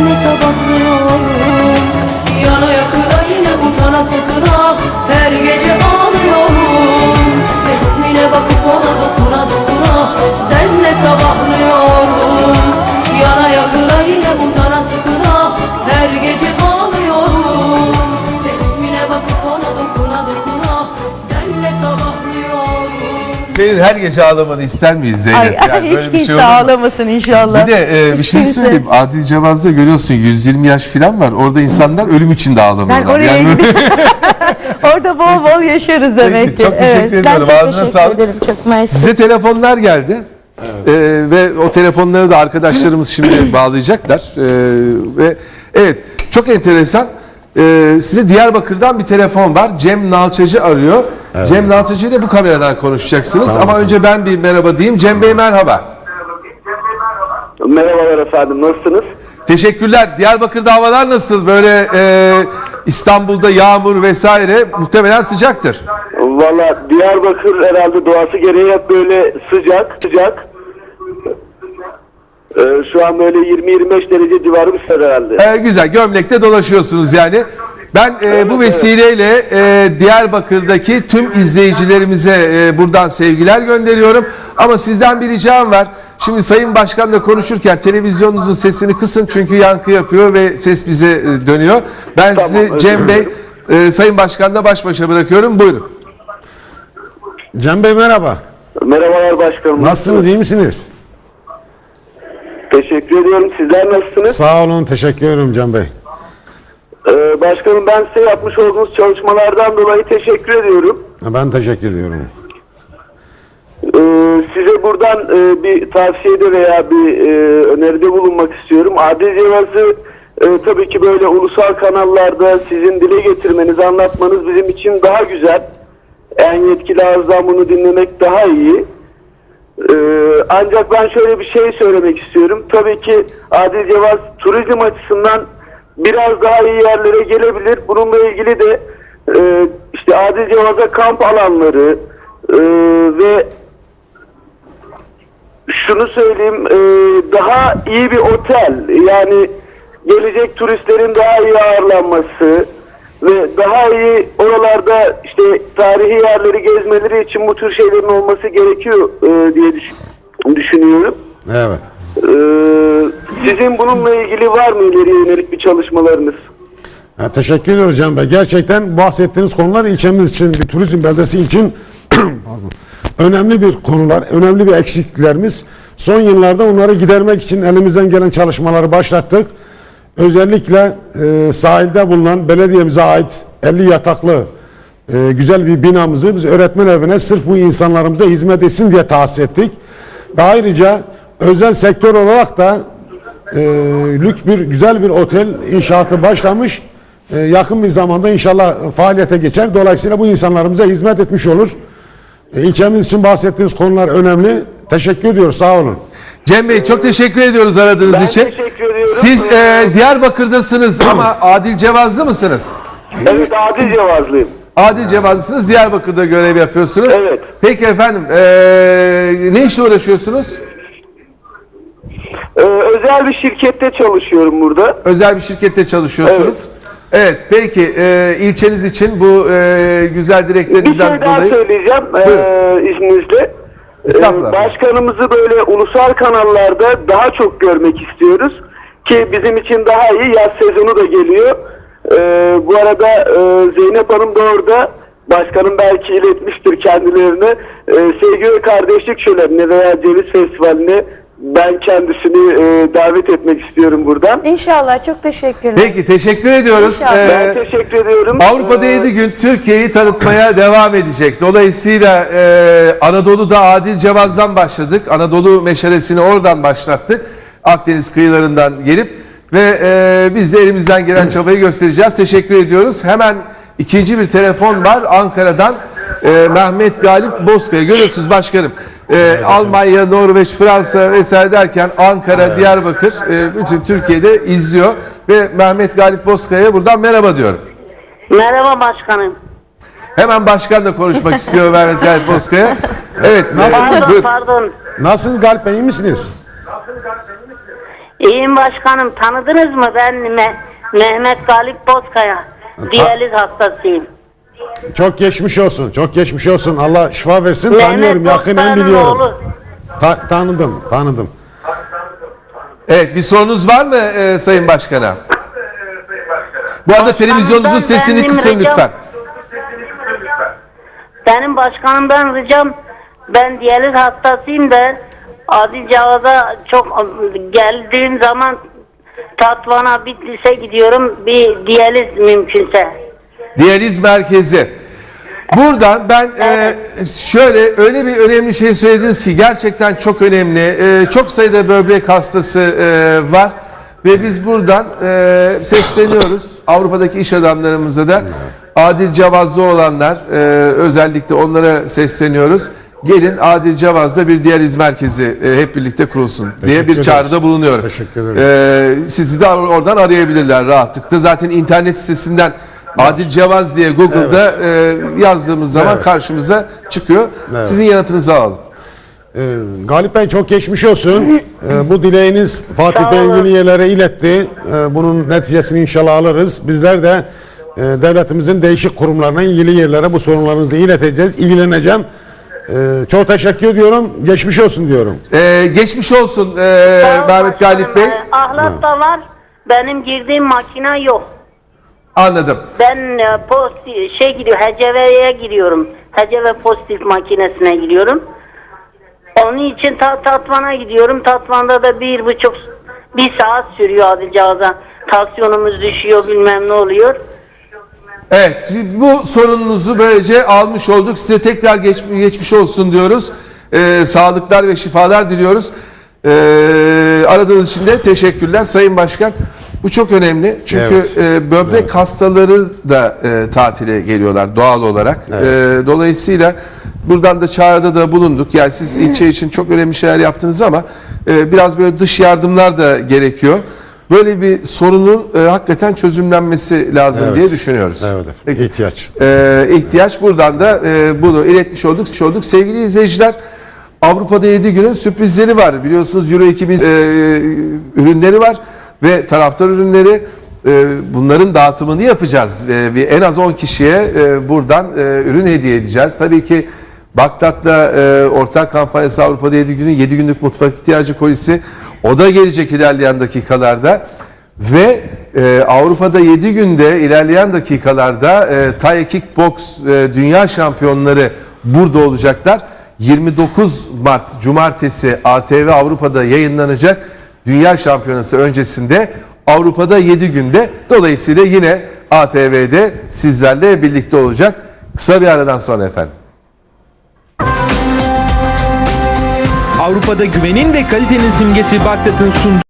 senle sabahlıyorum Yana yakına yine utana sıkına. Her gece Senin her gece ağlamanı ister miyiz Zeynep? Ay, Yani hiç böyle bir şey kimse ağlamasın inşallah. Bir de e, bir Hiç şey kimse. söyleyeyim. Adil Cevaz'da görüyorsun 120 yaş falan var. Orada insanlar ölüm için de ağlamıyorlar. Ben oraya Yani Orada bol bol yaşarız demek ki. çok teşekkür evet. ediyorum. Ben çok Ağzına teşekkür sağlık. ederim. Çok mersi. Size telefonlar geldi. Ee, ve o telefonları da arkadaşlarımız şimdi bağlayacaklar. Ee, ve evet çok enteresan. Ee, size Diyarbakır'dan bir telefon var. Cem Nalçacı arıyor. Cem Nalçacı ile bu kameradan konuşacaksınız. Ama önce ben bir merhaba diyeyim. Cem Bey merhaba. Merhabalar efendim, nasılsınız? Teşekkürler. Diyarbakır'da havalar nasıl? Böyle e, İstanbul'da yağmur vesaire muhtemelen sıcaktır. Valla Diyarbakır herhalde doğası gereği hep böyle sıcak, sıcak. Ee, şu an böyle 20-25 derece civarı bir herhalde. Ee, güzel gömlekte dolaşıyorsunuz yani. Ben e, bu vesileyle e, Diyarbakır'daki tüm izleyicilerimize e, buradan sevgiler gönderiyorum. Ama sizden bir ricam var. Şimdi Sayın Başkan'la konuşurken televizyonunuzun sesini kısın çünkü yankı yapıyor ve ses bize e, dönüyor. Ben Tamam, sizi özür Cem Bey, e, Sayın Başkan'la baş başa bırakıyorum. Buyurun. Cem Bey merhaba. Merhabalar başkanım. Nasılsınız, iyi misiniz? Teşekkür ediyorum. Sizler nasılsınız? Sağ olun, teşekkür ederim Cem Bey. Ee, başkanım ben size yapmış olduğunuz çalışmalardan dolayı teşekkür ediyorum. Ben teşekkür ediyorum. Ee, size buradan e, bir tavsiyede veya bir e, öneride bulunmak istiyorum. Adil Cevaz'ı e, tabii ki böyle ulusal kanallarda sizin dile getirmeniz, anlatmanız bizim için daha güzel. En yetkili ağızdan bunu dinlemek daha iyi. Ee, ancak ben şöyle bir şey söylemek istiyorum. Tabii ki Adil Cevaz turizm açısından biraz daha iyi yerlere gelebilir. Bununla ilgili de e, işte Adil Cevaz'a kamp alanları e, ve şunu söyleyeyim e, daha iyi bir otel yani gelecek turistlerin daha iyi ağırlanması ve daha iyi oralarda işte tarihi yerleri gezmeleri için bu tür şeylerin olması gerekiyor e, diye düş- düşünüyorum. Evet. E, sizin bununla ilgili var mı ileriye yönelik bir çalışmalarınız? Ha, teşekkür ediyoruz Cem Bey. Gerçekten bahsettiğiniz konular ilçemiz için, bir turizm beldesi için pardon, önemli bir konular, önemli bir eksikliklerimiz. Son yıllarda onları gidermek için elimizden gelen çalışmaları başlattık. Özellikle e, sahilde bulunan belediyemize ait 50 yataklı e, güzel bir binamızı biz öğretmen evine sırf bu insanlarımıza hizmet etsin diye tahsis ettik. Ve ayrıca özel sektör olarak da e, lüks bir güzel bir otel inşaatı başlamış. E, yakın bir zamanda inşallah faaliyete geçer. Dolayısıyla bu insanlarımıza hizmet etmiş olur. E, ilçemiz için bahsettiğiniz konular önemli. Teşekkür ediyoruz. Sağ olun. Cem Bey çok teşekkür ediyoruz aradığınız Ben için. teşekkür ediyorum. Siz e, Diyarbakır'dasınız ama Adil Cevazlı mısınız? Evet Adil Cevazlıyım. Adil Cevazlısınız, Diyarbakır'da görev yapıyorsunuz. Evet. Peki efendim, eee, ne işle uğraşıyorsunuz? Ee, özel bir şirkette çalışıyorum burada. Özel bir şirkette çalışıyorsunuz. Evet, peki eee, ilçeniz için bu eee, güzel Bir dileklerinizden şey daha dolayı... söyleyeceğim ee, izninizle. Estağfurullah. Ee, başkanımızı böyle ulusal kanallarda daha çok görmek istiyoruz. Ki bizim için daha iyi yaz sezonu da geliyor. Ee, bu arada e, Zeynep Hanım da orada. Başkanım belki iletmiştir kendilerine. Ee, sevgi ve kardeşlik şölenine veya ceviz festivaline ben kendisini e, davet etmek istiyorum buradan. İnşallah çok teşekkürler. Peki, teşekkür ediyoruz. İnşallah. Ben Eee, teşekkür ediyorum. Avrupa'da Ee, 7 gün Türkiye'yi tanıtmaya devam edecek. Dolayısıyla e, Anadolu'da Adil Cevaz'dan başladık. Anadolu meşalesini oradan başlattık. Akdeniz kıyılarından gelip ve e, biz de elimizden gelen çabayı göstereceğiz. Teşekkür ediyoruz. Hemen ikinci bir telefon var Ankara'dan. E, Mehmet Galip Bozkaya. Görüyorsunuz başkanım. E, Almanya, Norveç, Fransa vesaire derken Ankara, Diyarbakır e, bütün Türkiye'de izliyor. Ve Mehmet Galip Bozkaya'ya buradan merhaba diyorum. Merhaba başkanım. Hemen başkanla konuşmak istiyor Mehmet Galip Bozkaya. Evet, nasıl? Pardon Buyur. pardon. Nasılsınız Galip Bey? iyi misiniz? İyiyim başkanım. Tanıdınız mı? Ben Me- Mehmet Galip Bozkaya. Diyaliz hastasıyım. Çok geçmiş olsun. Çok geçmiş olsun. Allah şifa versin. Mehmet Tanıyorum. Yakinen Bozkaya'nın biliyorum. oğlu. Ta- tanıdım. Tanıdım. Evet bir sorunuz var mı e, Sayın Başkan'a? Bu arada televizyonunuzun ben- sesini kısın lütfen. Benim başkanımdan ricam ben diyaliz hastasıyım da Adil Cavaz'a çok geldiğim zaman Tatvan'a Bitlis'e gidiyorum bir diyaliz mümkünse. Diyaliz merkezi. Buradan ben e, şöyle öyle bir önemli şey söylediniz ki gerçekten çok önemli. E, çok sayıda böbrek hastası e, var ve biz buradan e, sesleniyoruz Avrupa'daki iş adamlarımıza da adil cevazlı olanlar e, özellikle onlara sesleniyoruz. Gelin adil cevazda bir diyaliz merkezi e, hep birlikte kurulsun diye bir çağrıda bulunuyorum. Teşekkür ederim. E, sizi de or- oradan arayabilirler rahatlıkla. Zaten internet sitesinden Adil Cevaz diye Google'da e, yazdığımız zaman Evet. karşımıza çıkıyor. Evet. Sizin yanıtınızı alalım. Ee, Galip Bey çok geçmiş olsun. Ee, bu dileğiniz Fatih Sağ Bey'in olun. iletti. Ee, bunun neticesini inşallah alırız. Bizler de e, devletimizin değişik kurumlarına ilgili yerlere bu sorunlarınızı ileteceğiz, ilgileneceğim. Ee, çok teşekkür ediyorum. Geçmiş olsun diyorum. E, geçmiş olsun e, Mehmet Galip. Bey. Ahlat da var. Benim girdiğim makine yok. Anladım. Ben e, pozitif şey gidiyor HCV'ye giriyorum. HCV pozitif makinesine giriyorum. Onun için ta, Tatvan'a gidiyorum. Tatvan'da da bir buçuk bir saat sürüyor adilcağıza. Tansiyonumuz düşüyor bilmem ne oluyor. Evet bu sorununuzu böylece almış olduk. Size tekrar geç, geçmiş olsun diyoruz. E, sağlıklar ve şifalar diliyoruz. E, aradığınız için de teşekkürler Sayın Başkan. Bu çok önemli çünkü Evet. e, böbrek hastaları da e, tatile geliyorlar doğal olarak. E, dolayısıyla buradan da çağrıda da bulunduk. Yani siz ilçe için çok önemli şeyler yaptınız ama e, biraz böyle dış yardımlar da gerekiyor. Böyle bir sorunun e, hakikaten çözümlenmesi lazım Evet. diye düşünüyoruz. Evet efendim. İhtiyaç. Ee, ihtiyaç buradan da e, bunu iletmiş olduk. olduk. Sevgili izleyiciler Avrupa'da 7 günün sürprizleri var. Biliyorsunuz Euro 2000 e, ürünleri var ve taraftar ürünleri e, bunların dağıtımını yapacağız. E, en az 10 kişiye e, buradan ürün hediye edeceğiz. Tabii ki Baktat'la e, ortak kampanyası Avrupa'da 7 günün 7 günlük mutfak ihtiyacı kolisi o da gelecek ilerleyen dakikalarda. Ve e, Avrupa'da 7 günde ilerleyen dakikalarda e, Thai Kickbox e, Dünya Şampiyonları burada olacaklar. 29 Mart Cumartesi ATV Avrupa'da yayınlanacak Dünya Şampiyonası öncesinde Avrupa'da 7 günde. Dolayısıyla yine ATV'de sizlerle birlikte olacak. Kısa bir aradan sonra efendim. Avrupa'da güvenin ve kalitenin simgesi Bagdat'ın sunduğu